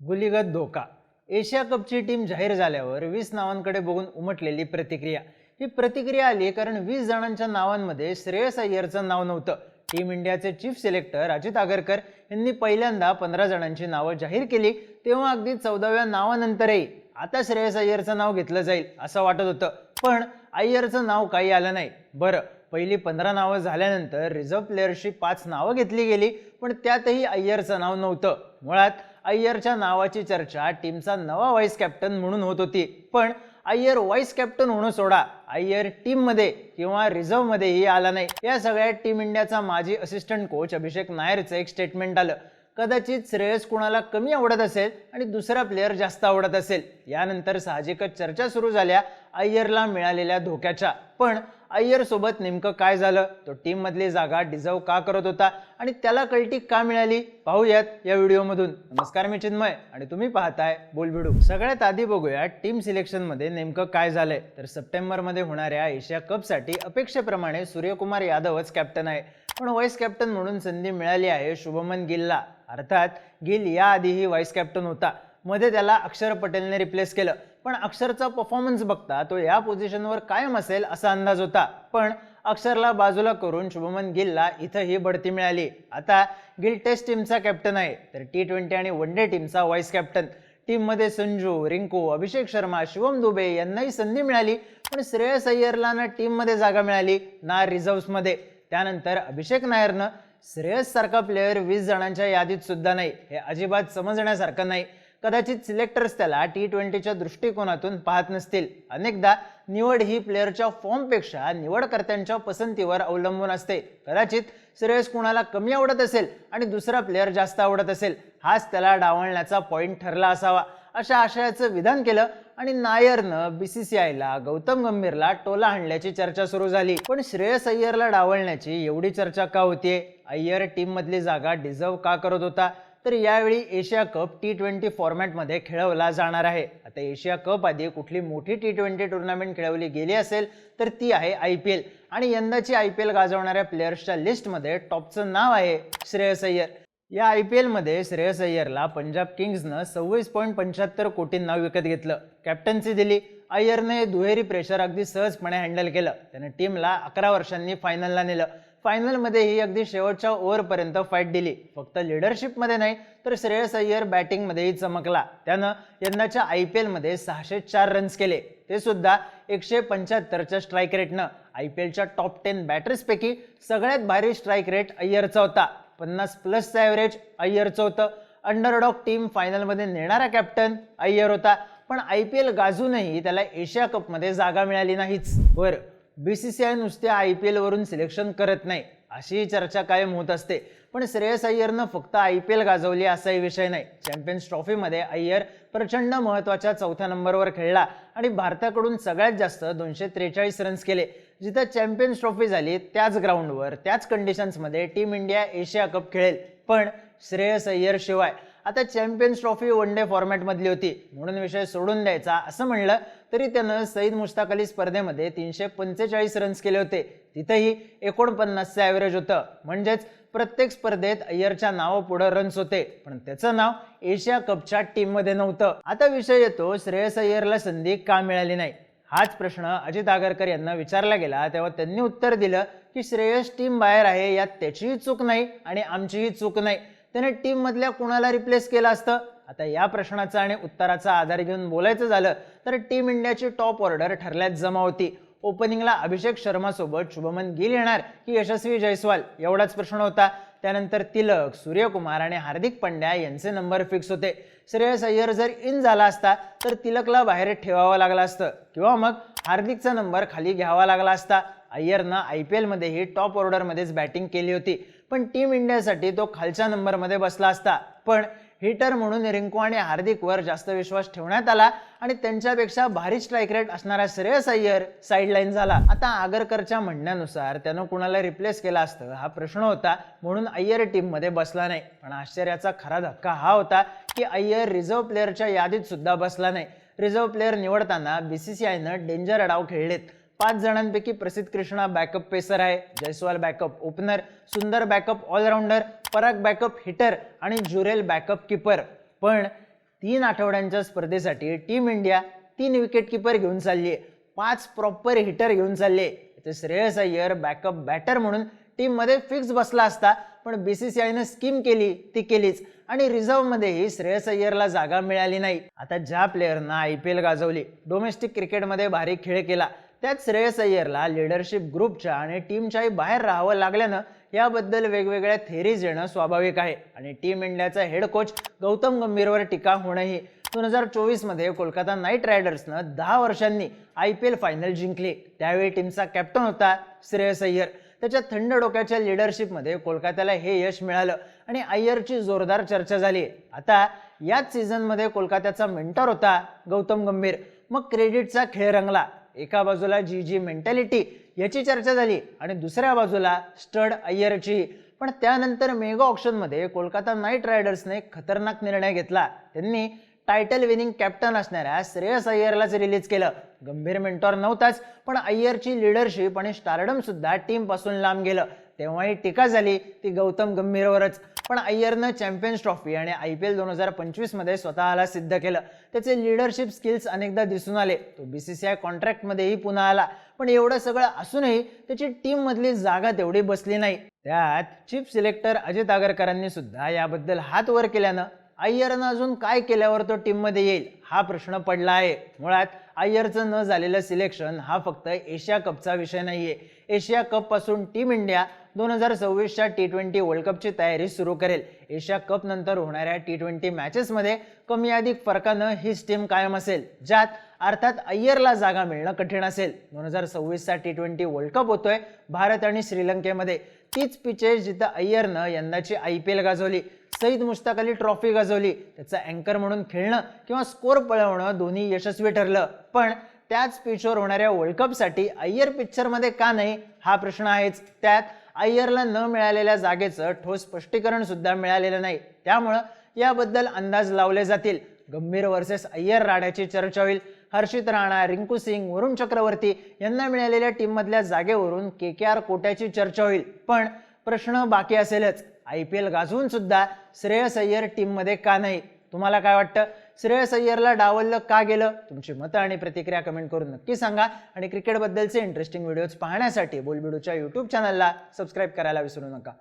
गुलिगत धोका. Asia कपची team जाहीर झाल्यावर वीस नावांकडे बघून उमटलेली प्रतिक्रिया. ही प्रतिक्रिया आली कारण वीस जणांच्या नावांमध्ये श्रेयस अय्यरचं नाव नव्हतं. टीम इंडियाचे चीफ सिलेक्टर अजित आगरकर यांनी पहिल्यांदा पंधरा जणांची नावं जाहीर केली तेव्हा अगदी चौदाव्या नावानंतरही आता श्रेयस अय्यरचं नाव घेतलं जाईल असं वाटत होतं. पण अय्यरचं नाव काही आलं नाही. बरं पहिली पंधरा नावं झाल्यानंतर रिझर्व्ह प्लेयरशी पाच नावं घेतली गेली पण त्यातही अय्यरचं नाव नव्हतं. मुळात अय्यरच्या नावाची चर्चा टीमचा नवा व्हाईस कॅप्टन म्हणून होत होती. पण अय्यर व्हाईस कॅप्टन होणं सोडा. अय्यर टीममध्ये किंवा रिझर्व्हमध्येही आला नाही. या सगळ्यात टीम इंडियाचा माजी असिस्टंट कोच अभिषेक नायरचं एक स्टेटमेंट आलं. कदाचित श्रेयस कुणाला कमी आवडत असेल आणि दुसरा प्लेअर जास्त आवडत असेल. यानंतर साहजिकच चर्चा सुरू झाल्या अय्यरला मिळालेल्या धोक्याच्या. पण अय्यर सोबत नेमकं काय झालं? तो टीम मधली जागा डिझर्व का करत होता? आणि त्याला कल्टी का मिळाली? पाहूयात या व्हिडिओमधून. नमस्कार मी चिन्मय आणि तुम्ही पाहताय बोलबिडू. सगळ्यात आधी बघूया टीम सिलेक्शनमध्ये नेमकं काय झालंय. तर सप्टेंबरमध्ये होणाऱ्या एशिया कपसाठी अपेक्षेप्रमाणे सूर्यकुमार यादवच कॅप्टन आहे. पण व्हाईस कॅप्टन म्हणून संधी मिळाली आहे शुभमन गिलला. अर्थात गिल याआधीही व्हाईस कॅप्टन होता. मध्ये त्याला अक्षर पटेलने रिप्लेस केलं. पण अक्षरचा परफॉर्मन्स बघता तो या पोझिशनवर कायम असेल असा अंदाज होता. पण अक्षरला बाजूला करून शुभमन गिलला इथं ही बढती मिळाली. आता गिल टेस्ट टीमचा कॅप्टन आहे. तर टी ट्वेंटी आणि वन डे टीमचा व्हाईस कॅप्टन टीममध्ये संजू रिंकू अभिषेक शर्मा शिवम दुबे यांनाही संधी मिळाली. पण श्रेयस अय्यरला ना टीममध्ये जागा मिळाली ना रिझर्व्समध्ये त्यानंतर अभिषेक नायरनं श्रेयस सारखा प्लेअर वीस जणांच्या यादीत सुद्धा नाही. हे अजिबात समजण्यासारखं नाही. कदाचित सिलेक्टर्स त्याला टी ट्वेंटीच्या दृष्टिकोनातून पाहत नसतील. अनेकदा निवड ही प्लेअरच्या फॉर्मपेक्षा निवडकर्त्यांच्या पसंतीवर अवलंबून असते. कदाचित श्रेयस कुणाला कमी आवडत असेल आणि दुसरा प्लेअर जास्त आवडत असेल हाच त्याला डावळण्याचा पॉईंट ठरला असावा. अशा आशयाचं विधान केलं आणि नायरनं बीसीसीआयला गौतम गंभीरला टोला आणल्याची चर्चा सुरू झाली. पण श्रेयस अय्यरला डावळण्याची एवढी चर्चा का होतीये? अय्यर टीममधली जागा डिझर्व का करत होता? तर यावेळी एशिया कप टी ट्वेंटी फॉर्मॅटमध्ये खेळवला जाणार आहे. आता एशिया कप आधी कुठली मोठी टी ट्वेंटी टुर्नामेंट खेळवली गेली असेल तर ती आहे आय पी एल आणि यंदाची आय पी एल गाजवणाऱ्या प्लेयर्सच्या लिस्टमध्ये टॉपचं नाव आहे श्रेयस अय्यर. या आय पी एलमध्ये श्रेयस अय्यरला पंजाब किंग्जनं सव्वीस पॉईंट पंच्याहत्तर कोटींना विकत घेतलं. कॅप्टन्सी दिली. अय्यरने दुहेरी प्रेशर अगदी सहजपणे हँडल केलं. त्याने टीमला अकरा वर्षांनी फायनलला नेलं. फायनलमध्येही अगदी शेवटच्या ओव्हरपर्यंत फाईट दिली. फक्त लिडरशिपमध्ये नाही तर श्रेयस अय्यर बॅटिंगमध्येही चमकला. त्यानं यंदाच्या आय पी एलमध्ये सहाशे चार रन्स केले. ते सुद्धा एकशे पंच्याहत्तरच्या स्ट्राईक रेटनं आय पी एलच्या टॉप टेन बॅटर्सपैकी सगळ्यात भारी स्ट्राईक रेट अय्यरचा होता. पन्नास प्लसचं ॲव्हरेज अय्यरचं होतं. अंडरडॉग टीम फायनलमध्ये नेणारा कॅप्टन अय्यर होता. पण आय पी एल गाजूनही त्याला एशिया कपमध्ये जागा मिळाली नाहीच. बरं बी सी सी आय नुसत्या आय पी एलवरून सिलेक्शन करत नाही अशी चर्चा कायम होत असते. पण श्रेयस अय्यरनं फक्त आय पी एल गाजवली असाही विषय नाही. चॅम्पियन्स ट्रॉफीमध्ये अय्यर प्रचंड महत्त्वाच्या चौथ्या नंबरवर खेळला आणि भारताकडून सगळ्यात जास्त दोनशे त्रेचाळीस रन्स केले. जिथं चॅम्पियन्स ट्रॉफी झाली त्याच ग्राउंडवर त्याच कंडिशन्समध्ये टीम इंडिया एशिया कप खेळेल. पण श्रेयस अय्यर शिवाय आता चॅम्पियन्स ट्रॉफी वन डे फॉर्मॅटमधली होती. म्हणून विषय सोडून द्यायचा. असं म्हणलं तरी त्यानं सईद मुश्ताक अली स्पर्धेमध्ये तीनशे पंचेचाळीस रन्स केले होते. तिथंही एकोणपन्नासचं ॲव्हरेज होतं. म्हणजेच प्रत्येक स्पर्धेत अय्यरच्या नावापुढं रन्स होते. पण त्याचं नाव एशिया कपच्या टीममध्ये नव्हतं. आता विषय येतो श्रेयस अय्यरला संधी का मिळाली नाही? हाच प्रश्न अजित आगरकर यांना विचारला गेला. तेव्हा त्यांनी उत्तर दिलं की श्रेयस टीम बाहेर आहे यात त्याचीही चूक नाही आणि आमचीही चूक नाही. त्याने टीममधल्या कुणाला रिप्लेस केलं असतं? आता या प्रश्नाचं आणि उत्तराचा आधार घेऊन बोलायचं झालं तर टीम इंडियाची टॉप ऑर्डर ठरल्यात जमा होती ओपनिंगला अभिषेक शर्मा सोबत शुभमन गिल येणार की यशस्वी जयस्वाल? एवढाच प्रश्न होता. त्यानंतर तिलक सूर्यकुमार आणि हार्दिक पंड्या यांचे नंबर फिक्स होते. श्रेयस अय्यर जर इन झाला असता तर तिलकला बाहेर ठेवावं लागलं असतं. किंवा मग हार्दिकचा नंबर खाली घ्यावा लागला असता. अय्यरनं आय पी एलमध्येही टॉप ऑर्डरमध्येच बॅटिंग केली होती. पण टीम इंडियासाठी तो खालच्या नंबरमध्ये बसला असता. पण हिटर म्हणून रिंकू आणि हार्दिकवर जास्त विश्वास ठेवण्यात आला आणि त्यांच्यापेक्षा भारी स्ट्राईक रेट असणारा श्रेयस अय्यर साईडलाईन झाला. आता आगरकरच्या म्हणण्यानुसार त्यानं कुणाला रिप्लेस केला असतं हा प्रश्न होता म्हणून अय्यर टीममध्ये बसला नाही. पण आश्चर्याचा खरा धक्का हा होता की अय्यर रिझर्व्ह प्लेअरच्या यादीत सुद्धा बसला नाही. रिझर्व्ह प्लेअर निवडताना बीसीसीआयनं डेंजर अडाव खेळलेत. पाच जणांपैकी प्रसिद्ध कृष्णा बॅकअप पेसर आहे Jaiswal backup opener Sundar backup allrounder Parag backup hitter आणि जुरेल बॅकअप किपर पण तीन आठवड्यांच्या स्पर्धेसाठी टीम इंडिया तीन विकेट किपर घेऊन चालली आहे पाच प्रॉपर हिटर घेऊन चालले तर श्रेयस अय्यर बॅकअप बॅटर म्हणून टीममध्ये फिक्स बसला असता पण बी सी सी आयनं स्कीम केली ती केलीच. आणि रिझर्व्हमध्येही श्रेयस अय्यरला जागा मिळाली नाही. आता ज्या प्लेअरना आय पी एल गाजवली डोमेस्टिक क्रिकेटमध्ये भारी खेळ केला. त्यात श्रेयस अय्यरला लिडरशिप ग्रुपच्या आणि टीमच्याही बाहेर राहावं लागल्यानं याबद्दल वेगवेगळ्या थेरीज येणं स्वाभाविक आहे. आणि टीम इंडियाचा हेड कोच गौतम गंभीरवर टीका होणंही दोन हजार चोवीसमध्ये कोलकाता नाईट रायडर्सनं दहा वर्षांनी आय पी एल फायनल जिंकली. त्यावेळी टीमचा कॅप्टन होता श्रेयस अय्यर. त्याच्या थंड डोक्याच्या लिडरशिपमध्ये कोलकात्याला हे यश मिळालं आणि अय्यरची जोरदार चर्चा झाली. आता याच सीझनमध्ये कोलकात्याचा मेंटर होता गौतम गंभीर. मग क्रेडिटचा खेळ रंगला. एका बाजूला जी जी मेंटॅलिटी याची चर्चा झाली आणि दुसऱ्या बाजूला स्टड अय्यरची. पण त्यानंतर मेगा ऑप्शनमध्ये कोलकाता नाईट रायडर्सने खतरनाक निर्णय घेतला. त्यांनी टायटल विनिंग कॅप्टन असणाऱ्या श्रेयस अय्यरलाच रिलीज केलं. गंभीर मेंटॉर नव्हताच पण अय्यरची लिडरशिप आणि स्टारडम सुद्धा टीमपासून लांब गेलं. तेव्हाही टीका झाली ती गौतम गंभीरवरच. पण अय्यरनं चॅम्पियन्स ट्रॉफी आणि आय पी एल दोन हजार पंचवीसमध्ये स्वतःला सिद्ध केलं. त्याचे लिडरशिप स्किल्स अनेकदा दिसून आले. तो बी सी सी आय कॉन्ट्रॅक्टमध्येही पुन्हा आला. पण एवढं सगळं असूनही त्याची टीममधली जागा तेवढी बसली नाही. त्यात चीफ सिलेक्टर अजित आगरकरांनी सुद्धा याबद्दल हात वर केल्यानं अय्यरनं अजून काय केल्यावर तो टीममध्ये येईल? हा प्रश्न पडला आहे. मुळात अय्यरचं न झालेलं सिलेक्शन हा फक्त एशिया कपचा विषय नाही आहे एशिया कपपासून टीम इंडिया दोन हजार सव्वीसच्या टी ट्वेंटी वर्ल्ड कपची तयारी सुरू करेल. एशिया कप नंतर होणाऱ्या टी ट्वेंटी मॅचेसमध्ये कमी अधिक फरकानं हीच टीम कायम असेल ज्यात अर्थात अय्यरला जागा मिळणं कठीण असेल. दोन हजार सव्वीसचा टी ट्वेंटी वर्ल्ड कप होतोय भारत आणि श्रीलंकेमध्ये. तीच पिचेस जिथं अय्यरनं यंदाची आय पी एल गाजवली. सईद मुश्ताक अली ट्रॉफी गाजवली. त्याचा अँकर म्हणून खेळणं किंवा स्कोर पळवणं दोन्ही यशस्वी ठरलं. पण त्याच पिचवर होणाऱ्या वर्ल्ड कपसाठी अय्यर पिक्चरमध्ये का नाही? हा प्रश्न आहेच. त्यात अय्यरला न मिळालेल्या जागेचं ठोस स्पष्टीकरण सुद्धा मिळालेलं नाही. त्यामुळं याबद्दल अंदाज लावले जातील. गंभीर वर्सेस अय्यर राड्याची चर्चा होईल. हर्षित राणा रिंकू सिंग वरुण चक्रवर्ती यांना मिळालेल्या टीममधल्या जागेवरून के के आर कोट्याची चर्चा होईल. पण प्रश्न बाकी असेलच. आय पी एल गाजवून सुद्धा श्रेयस अय्यर टीममध्ये का नाही? तुम्हाला काय वाटतं? श्रेयस अय्यरला डावललं का गेलं? तुमची मतं आणि प्रतिक्रिया कमेंट करून नक्की सांगा. आणि क्रिकेटबद्दलचे इंटरेस्टिंग व्हिडिओज पाहण्यासाठी बोलबिडूच्या यूट्यूब चॅनलला सबस्क्राईब करायला विसरू नका.